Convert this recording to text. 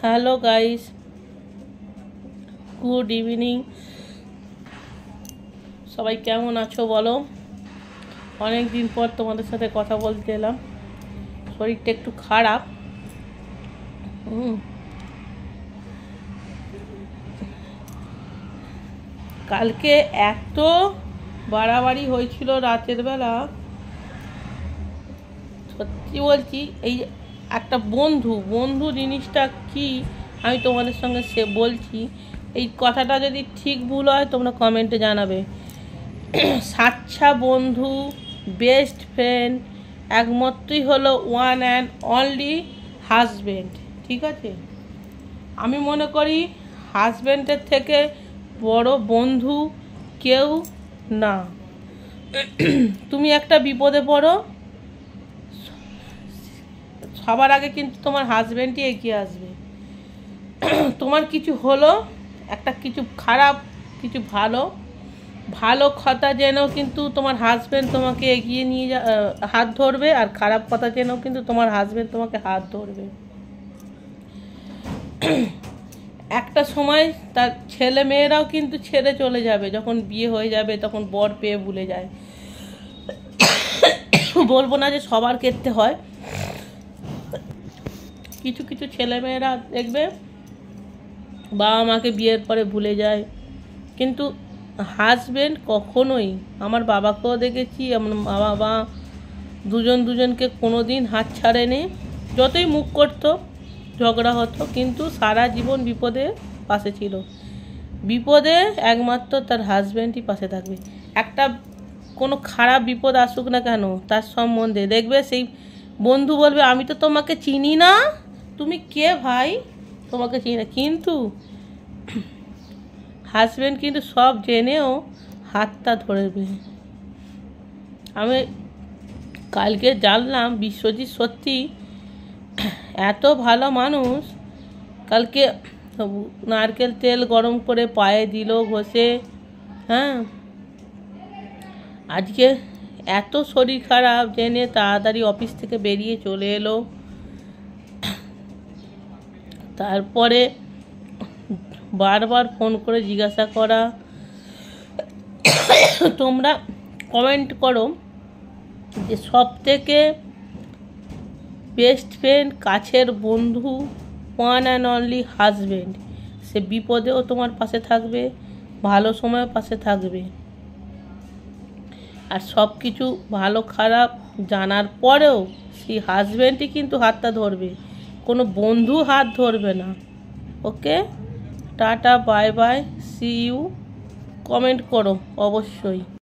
Hello guys good evening সবাই কেমন আছো বলো? অনেক দিন পর তোমাদের সাথে কথা বলতে এলাম। শরীরটা একটু খারাপ। কালকে এত বাড়াবাড়ি হয়েছিল রাতের বেলা। সত্যি বলছি, এই একটা বন্ধু বন্ধু জিনিসটা কি? আমি তোমাদের সঙ্গে সে বলছি। এই কথাটা যদি ঠিক ভুল হয়, তোমরা কমেন্টে জানাবে। সাচ্ছা বন্ধু বেস্ট ফ্রেন্ড একমাত্রই হলো ওয়ান অ্যান্ড অনলি হাজব্যান্ড ঠিক আছে? আমি মনে করি হাজব্যান্ডের থেকে বড় বন্ধু কেউ না। তুমি একটা বিপদে পড়ো সবার আগে কিন্তু তোমার হাজব্যান্ডই এগিয়ে আসবে। তোমার কিছু হলো, একটা কিছু খারাপ, কিছু ভালো ভালো কথা যেন কিন্তু তোমার হাজব্যান্ড তোমাকে এগিয়ে নিয়ে যা হাত ধরবে, আর খারাপ কথা যেন কিন্তু তোমার হাজব্যান্ড তোমাকে হাত ধরবে। একটা সময় তার ছেলে মেয়েরাও কিন্তু ছেড়ে চলে যাবে, যখন বিয়ে হয়ে যাবে তখন বর পেয়ে ভুলে যায়। বলব না যে সবার ক্ষেত্রে হয়। কিছু কিছু ছেলেমেয়েরা দেখবে বাবা মাকে বিয়ের পরে ভুলে যায়। কিন্তু হাজব্যান্ড কখনোই, আমার বাবাকেও দেখেছি, আমার মা বাবা দুজন দুজনকে কোনো দিন হাত ছাড়েনি। যতই মুখ করতো, ঝগড়া হতো, কিন্তু সারা জীবন বিপদে পাশে ছিল। বিপদে একমাত্র তার হাজব্যান্ডই পাশে থাকবে। একটা কোনো খারাপ বিপদ আসুক না কেন, তার সম্বন্ধে। দেখবে সেই বন্ধু বলবে, আমি তো তোমাকে চিনি না। তুমি কে ভাই? তোমাকে চিনি না। কিন্তু হাজব্যান্ড কিন্তু সব জেনেও হাতটা ধরবে আমি কালকে জানলাম, বিশ্বজিৎ সত্যি এত ভালো মানুষ। কালকে নারকেল তেল গরম করে পায়ে দিল, ঘষে হ্যাঁ? আজকে এত শরীর খারাপ, জেনে তাড়াতাড়ি অফিস থেকে বেরিয়ে চলে এলো। তারপরে বারবার ফোন করে জিজ্ঞাসা করা। তোমরা কমেন্ট করো যে সব থেকে বেস্ট ফ্রেন্ড কাছের বন্ধু ওয়ান অ্যান্ড অনলি হাজব্যান্ড সে বিপদেও তোমার পাশে থাকবে, ভালো সময় পাশে থাকবে। আর সব কিছু ভালো খারাপ জানার পরেও সেই হাজব্যান্ডই কিন্তু হাতটা ধরবে। কোনো বন্ধু হাত ধরবে না। Okay? Tata bye bye see you. Comment করো অবশ্যই।